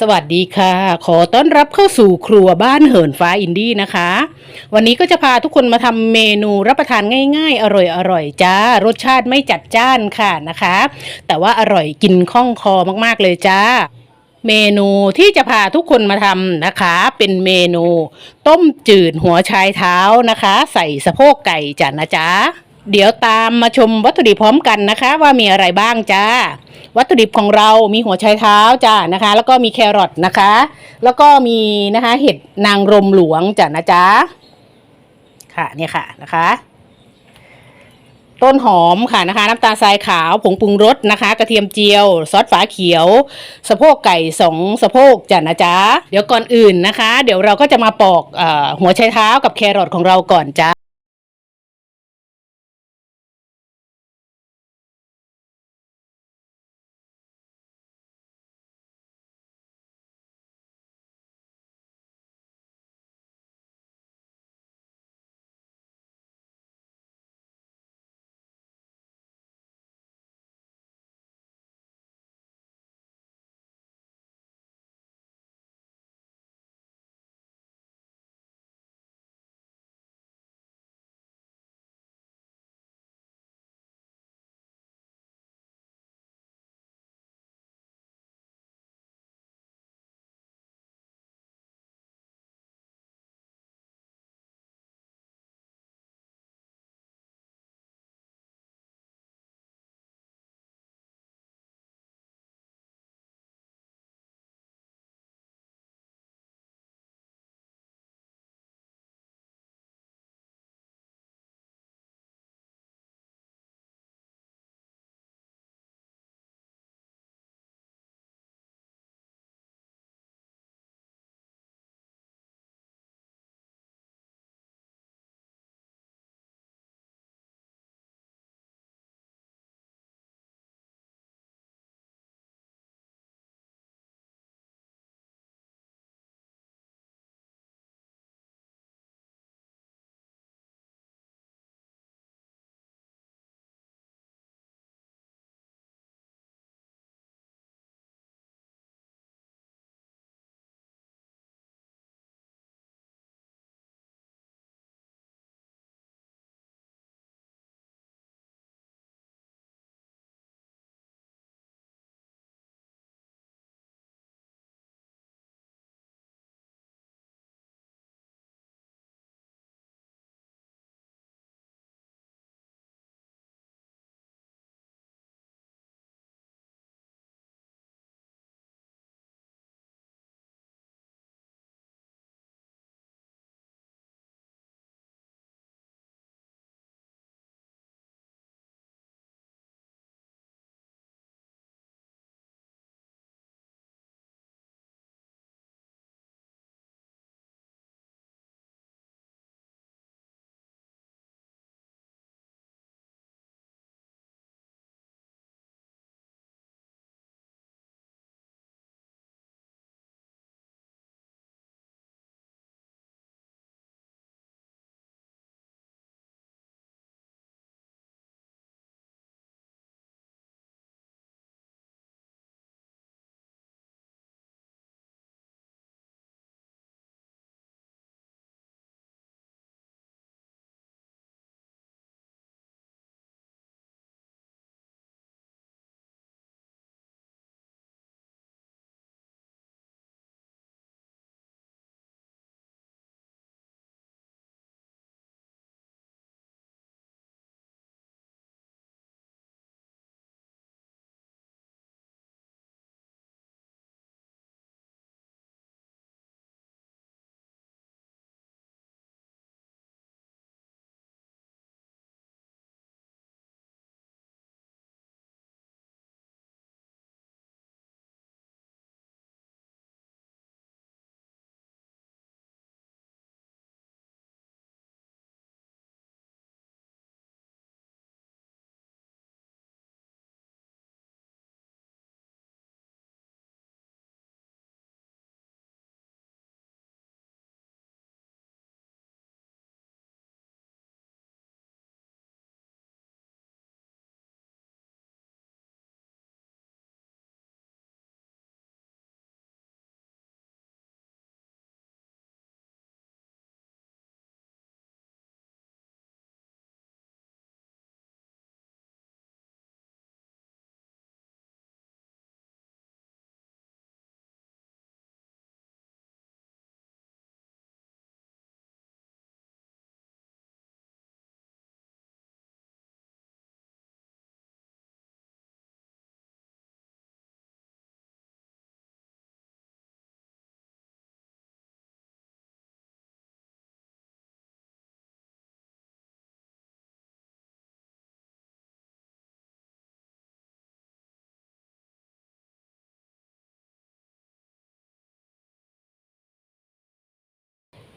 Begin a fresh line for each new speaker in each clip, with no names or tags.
สวัสดีค่ะ ขอต้อนรับเข้าสู่ครัวบ้านเหินฟ้าอินดี้นะคะ วันนี้ก็จะพาทุกคนมาทำเมนูรับประทานง่ายๆ อร่อยๆจ้า รสชาติไม่จัดจ้านค่ะนะคะ แต่ว่าอร่อยกินคล่องคอมากๆเลยจ้า เมนูที่จะพาทุกคนมาทำนะคะ เป็นเมนู ต้มจืดหัวชายเท้านะคะ ใส่สะโพกไก่จ้ะนะจ๊ะ เดี๋ยวตามมาชมวัตถุดิบพร้อมกันนะคะ ว่ามีอะไรบ้างจ้า วัตถุดิบของเรามีหัวไชายเท้าจ้านะคะ แล้วก็มีแครอทนะคะ แล้วก็มีนะคะเห็ดนางรมหลวงจ้ะนะจ๊ะค่ะเนี่ยค่ะนะคะ ต้นหอมค่ะนะคะ น้ำตาลทรายขาวผงปรุงรสนะคะ กระเทียมเจียว ซอสฝาเขียว สะโพกไก่สองสะโพกจ้ะนะจ๊ะเดี๋ยวก่อนอื่นนะคะ เดี๋ยวเราก็จะมาปอกอหัวไชายเท้ากับแครอทของเราก่อนจ้ะ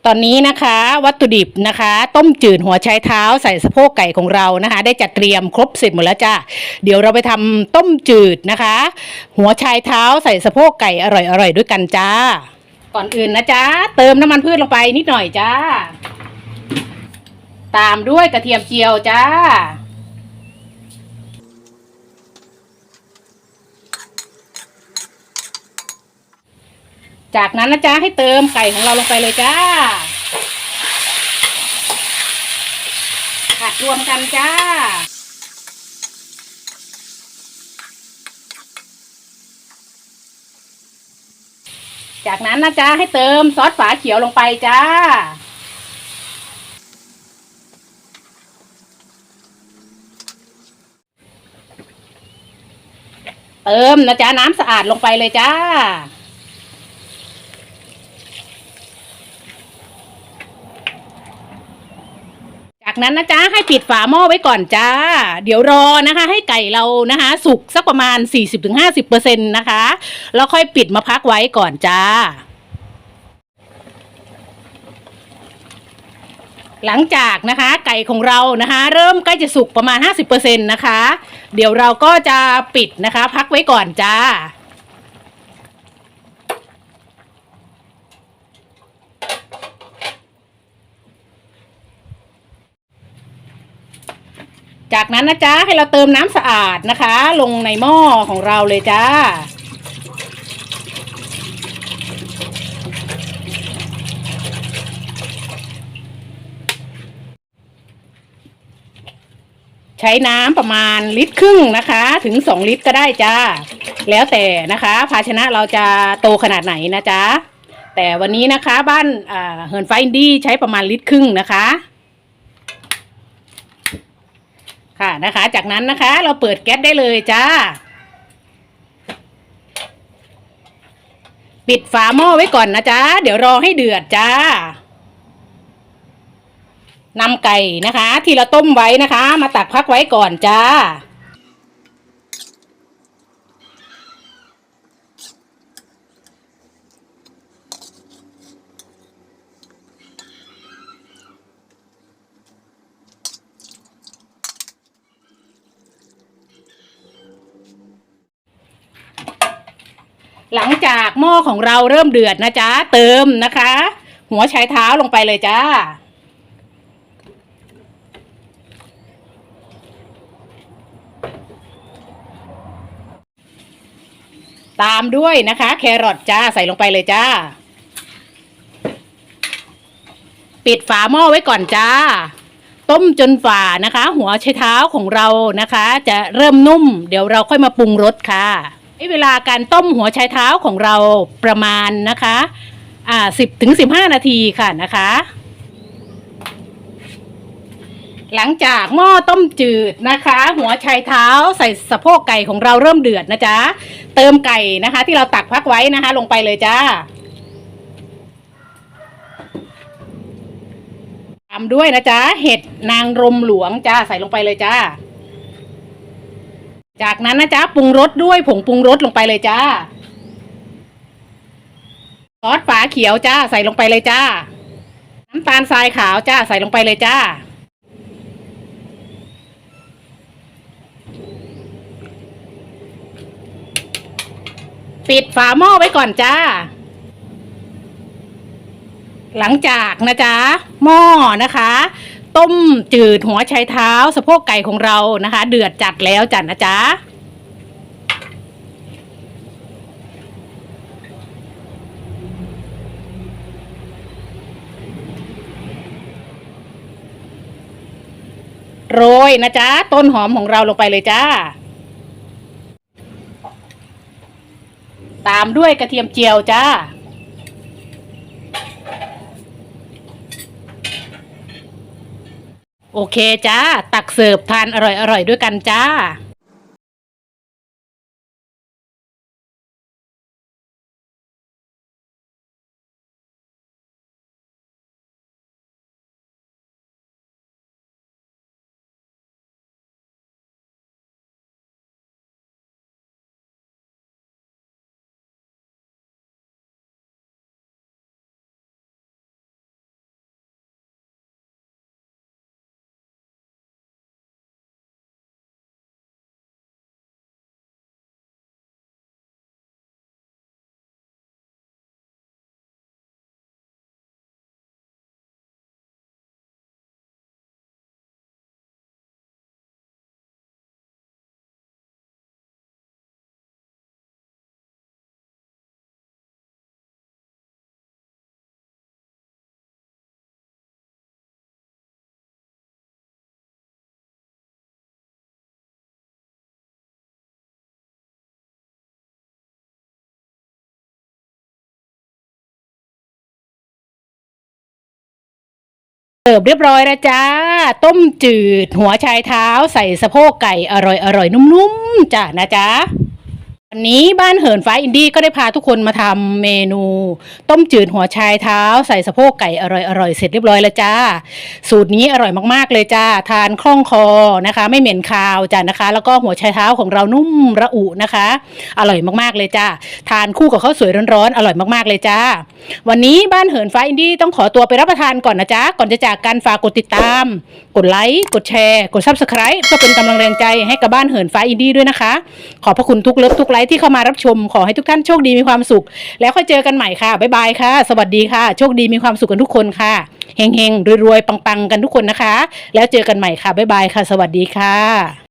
ตอนนี้นะคะ วัตถุดิบนะคะ ต้มจืดหัวไชเท้าใส่สะโพกไก่ของเรานะคะ ได้จัดเตรียมครบเสร็จหมดแล้วจ้าเดี๋ยวเราไปทำต้มจืดนะคะ หัวไชเท้าใส่สะโพกไก่อร่อยอร่อยด้วยกันจ้า ก่อนอื่นนะจ๊ะเติมน้ำมันพืชลงไปนิดหน่อยจ้า ตามด้วยกระเทียมเจียวจ้า จากนั้นนะจ๊ะให้เติมไก่ของเราลงไปเลยจ้า ผัดรวมกันจ้า จากนั้นนะจ๊ะให้เติมซอสฝาเขียวลงไปจ้าเติมนะจ๊ะน้ำสะอาดลงไปเลยจ้า จาก นั้นนะจ๊ะให้ปิดฝาหม้อไว้ก่อนจ้า เดี๋ยวรอนะคะ ให้ไก่เรานะคะ สุกสักประมาณ 40-50%นะคะ แล้วค่อยปิดมาพักไว้ก่อนจ้า หลังจากนะคะ ไก่ของเรานะคะ เริ่มใกล้จะสุกประมาณ 50%นะคะ เดี๋ยวเราก็จะปิดนะคะ พักไว้ก่อนจ้า จากนั้นนะจ๊ะให้เราเติมน้ำสะอาดนะคะ ลงในหม้อของเราเลยจ้า ใช้น้ำประมาณลิตรครึ่งนะคะ ถึงสองลิตรก็ได้จ้า แล้วแต่นะคะ ภาชนะเราจะโตขนาดไหนนะจ๊ะแต่วันนี้นะคะบ้านเฮิร์นไฟอินดี้ใช้ประมาณลิตรครึ่งนะคะ ค่ะนะคะ จากนั้นนะคะเราเปิดแก๊สได้เลยจ้า ปิดฝาหม้อไว้ก่อนนะจ๊ะ เดี๋ยวรอให้เดือดจ้านำไก่นะคะ ที่เราต้มไว้นะคะ มาตักพักไว้ก่อนจ้า หลังจากหม้อของเราเริ่มเดือดนะจ๊ะ เติมนะคะ หัวไชเท้าลงไปเลยจ้า ตามด้วยนะคะ แครอทจ้าใส่ลงไปเลยจ้า ปิดฝาหม้อไว้ก่อนจ้า ต้มจนฝ่านะคะ หัวไชเท้าของเรานะคะ จะเริ่มนุ่ม เดี๋ยวเราค่อยมาปรุงรสค่ะ เวลาการต้มหัวไชเท้าของเราประมาณนะคะอ่าสิบถึงสิบห้านาทีค่ะนะคะ หลังจากหม้อต้มจืดนะคะ หัวไชเท้าใส่สะโพกไก่ของเราเริ่มเดือดนะจ๊ะเติมไก่นะคะ ที่เราตักพักไว้นะคะ ลงไปเลยจ้าตามด้วยนะจ๊ะเห็ดนางรมหลวงจ้าใส่ลงไปเลยจ้า จากนั้นนะจ๊ะปรุงรสด้วยผงปรุงรสลงไปเลยจ้าซอสฝาเขียวจ้าใส่ลงไปเลยจ้า น้ำตาลทรายขาวจ้าใส่ลงไปเลยจ้า ปิดฝาหม้อไว้ก่อนจ้า หลังจากนะจ๊ะหม้อนะคะ ต้มจืดหัวไชเท้าสะโพกไก่ของเรานะคะ เดือดจัดแล้วจัดนะจ๊ะโรยนะจ๊ะ ต้นหอมของเราลงไปเลยจ้า ตามด้วยกระเทียมเจียวจ้า โอเคจ้า ตักเสิร์ฟทานอร่อยๆด้วยกันจ้า เสิร์ฟเรียบร้อยแล้วจ้า ต้มจืด หัวชายเท้าใส่สะโพกไก่อร่อยอร่อยนุ่มๆจ้านะจ๊ะ วันนี้บ้านเหินฟ้าอินดี้ก็ได้พาทุกคนมาทำเมนู ต้มจืดหัวชายเท้า ใส่สะโพกไก่อร่อยอร่อยเสร็จเรียบร้อยแล้วจ้า สูตรนี้อร่อยมากๆเลยจ้า ทานคล่องคอนะคะ ไม่เหม็นคาวจ้านะคะ แล้วก็หัวชายเท้าของเรานุ่มระอุนะคะ อร่อยมากๆเลยจ้า ทานคู่กับข้าวสวยร้อนๆอร่อยมากๆเลยจ้า วันนี้บ้านเหินฟ้าอินดี้ต้องขอตัวไปรับประทานก่อนนะจ๊ะก่อนจะจากกันฝากกดติดตาม กดไลค์กดแชร์ กด subscribe เพื่อเป็นกำลังแรงใจให้กับบ้านเหินฟ้าอินดี้ด้วยนะคะ ขอบพระคุณทุกเลิฟทุกไลค์ที่เข้ามารับชมขอให้ทุกท่านโชคดีมีความสุข แล้วค่อยเจอกันใหม่ค่ะ บ๊ายบายค่ะ สวัสดีค่ะ โชคดีมีความสุขกันทุกคนค่ะเฮงๆรวยๆปังๆกันทุกคนนะคะ แล้วเจอกันใหม่ค่ะบ๊ายบายค่ะ สวัสดีค่ะ